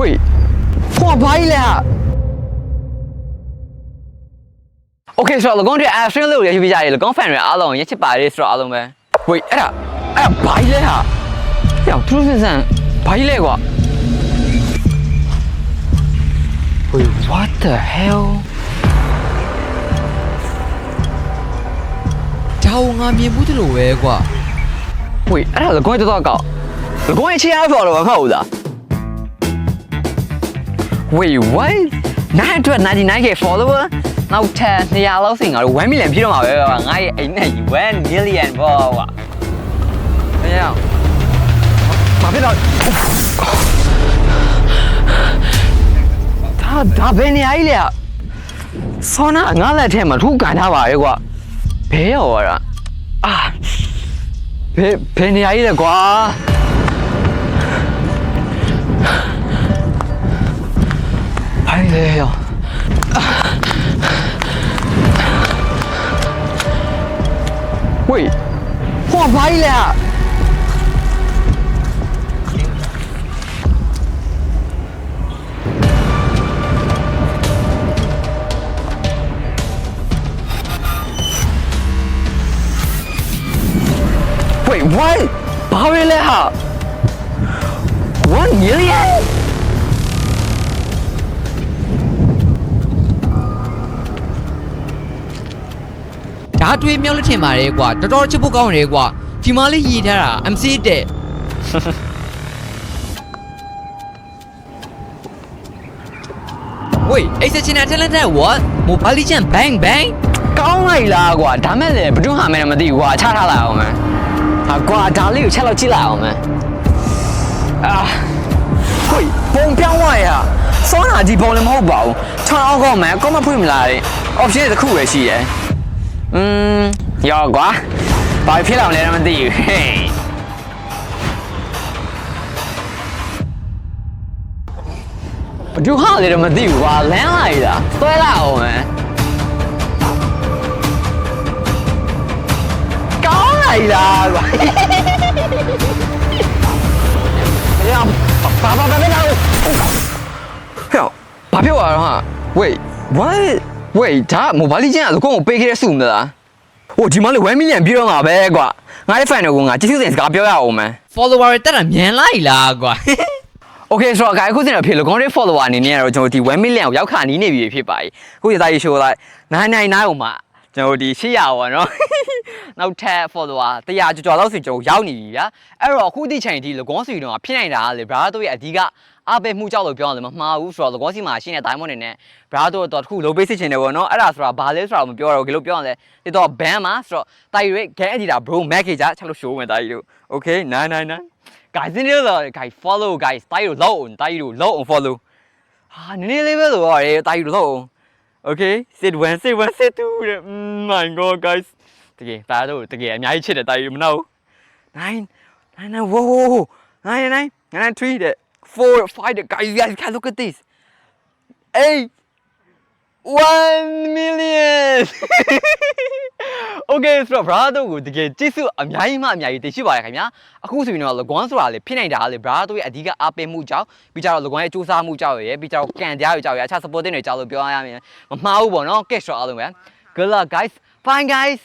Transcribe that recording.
Wait ဟောဘာကြီးလဲဟာ Okay ဆိုတော့လကောင်းတွေ action လို့ရရှိပြကြတယ်လကောင်း fan တွေအားလုံးရချစ်ပါတယ်ဆိုတော့အားလုံးပဲ Wait အဲ့ဒါအဲ့ဒါဘာကြီးလဲဟာဟေ့သူတို့စစံဘာကြီးလဲကွာ Wait what the hell ဒါကိုငါမြင်ဘူးတလို့ပဲကွာ Wait အဲ့ဒါလကောင်းတော်တော်ကောက်လကောင်းရဲ့ချီအားဆိုတော့မဟုတ်ဘူးလား Wait what နိုင်အတွက် 99k follower နောက်ထပ်200လောက်စိန်ငါတို့1 million ပြည့်တော့မှာပဲကွာငါရဲ့အိမ်နဲ့1 million ပေါ့ကွာမရအောင်ဘာဖြစ်တော့ဒါဒါဘယ်နေရာကြီးလဲဆောနာငါလက်ထဲမှာထူကန်ထားပါရဲ့ကွာဘဲရော်ရအာဘယ်ဘယ်နေရာကြီးလဲကွာ 哎呦喂破牌了喂喂八月六号我宁愿 ဒါတွေးမြောက်လက်ထင်ပါတယ်ကွာတော်တော်ချစ်ဖို့ကောင်းတယ်ကွာဒီမှာလေးရည်ထားတာ MC တဲ့ဝေးအိတ်စချင်တဲ့ talent what mobile legend bang bang ကောင်းလိုက်လားကွာဒါမဲ့လည်းဘယ်သူဟာမဲမသိဘူးကွာချထားလိုက်အောင်မယ်ဟာကွာဒါလေးကိုချက်လောက်ကြည့်လိုက်အောင်မယ်အာဟိုပုံပြောင်းသွားရစောနာဒီပုံလည်းမဟုတ်ပါဘူးထောင်းအောင်ကောင်းမယ်ကောမဖွင့်မလားတဲ့ option တစ်ခုပဲရှိတယ် อืมရောကွာဘာဖြစ်လာမလဲတော့မသိဘူးဟေးဘယ်သူဟာလဲတော့မသိဘူးကွာလမ်းလိုက်တာဆွဲလိုက်အောင်မယ်ကောင်းလိုက်လားကွာ။ရဘာဘာဘာဘာဘာဟဲ့ဘာပြောရတော့ဟာ wait what wait ဒါမိုဘိုင်းလေးချင်းကလကုန်းကိုပေးခဲ့တဲ့စုမလားဟိုဒီမလေး1 million ပြည့်တော့မှာပဲကွာငါရဲ့ fan တွေကငါကျေးဇူးတင်စကားပြောရအောင်မယ် follower တွေတက်တာမြန်လိုက်လားကွာ Okay ဆိုတော့ guys အခုစင်တော့ဖြစ်လကုန်းရဲ့ follower အနေနဲ့ကတော့ကျွန်တော်ဒီ1 million ကိုရောက်ခါနီးနေပြီဖြစ်ပါပြီအခုရသားရေး show လိုက်999ဟိုမှာကျွန်တော်ဒီ800ပေါ့နော်နောက်ထပ် follower 100ကျော်ကျော်လောက်ဆိုကျွန်တော်ရောက်နေပြီဗျာအဲ့တော့အခုဒီချိန်ဒီလကုန်းစီတော့ဖြစ်နိုင်တာလေ brother တို့ရဲ့အဓိက အပေးမှုကြောက်လို့ပြောရတယ်မမှားဘူးဆိုတော့လကုန်းစီမှာရှိနေတဲ့ diamond တွေနဲ့ brother တို့တော့တခုလုံးပေးစစ်ချင်တယ်ပေါ့နော်အဲ့ဒါဆိုတာဘာလဲဆိုတာမပြောတော့ဘူးလို့ပြောရတယ်ဒီတော့ ban မှာဆိုတော့တိုင်ရွေး game editor bro mac ကြီးချက်လို့ show မယ်တိုင်တို့ okay 999 guys နည်းနည်းတော့ guys follow guys တိုင်တို့လောက်အောင်တိုင်တို့လောက်အောင် follow ဟာနည်းနည်းလေးပဲလို့ရတယ်တိုင်တို့လောက်အောင် okay sit one sit one sit two တဲ့ Mm, my god guys တကယ်ဒါတော့တကယ်အများကြီးချစ်တယ်တိုင်တို့မနာဘူး9 9 9 whoa whoa whoa 9 9 9 3တဲ့ 4 5တဲ့ guys you guys can look at this 8 1 million Okay ဆိုတော့ brother ကိုတကယ်ကျေးဇူးအများကြီးမှအများကြီးတင်ရှိပါတယ်ခင်ဗျာအခုဆိုရင်တော့လကွမ်းဆိုတာလေဖြစ်နိုင်တာလေ brother ရဲ့အဓိကအားပေးမှုကြောင့်ပြီးကြတော့လကွမ်းရဲ့စူးစမ်းမှုကြောင့်ရယ်ပြီးကြတော့ကန်တရားတွေကြောင့်ရယ်အခြား supporting တွေကြောင့်လို့ပြောရမယ်မမှားဘူးပေါ့နော် cash တော့အားလုံးပဲ good luck guys fine guys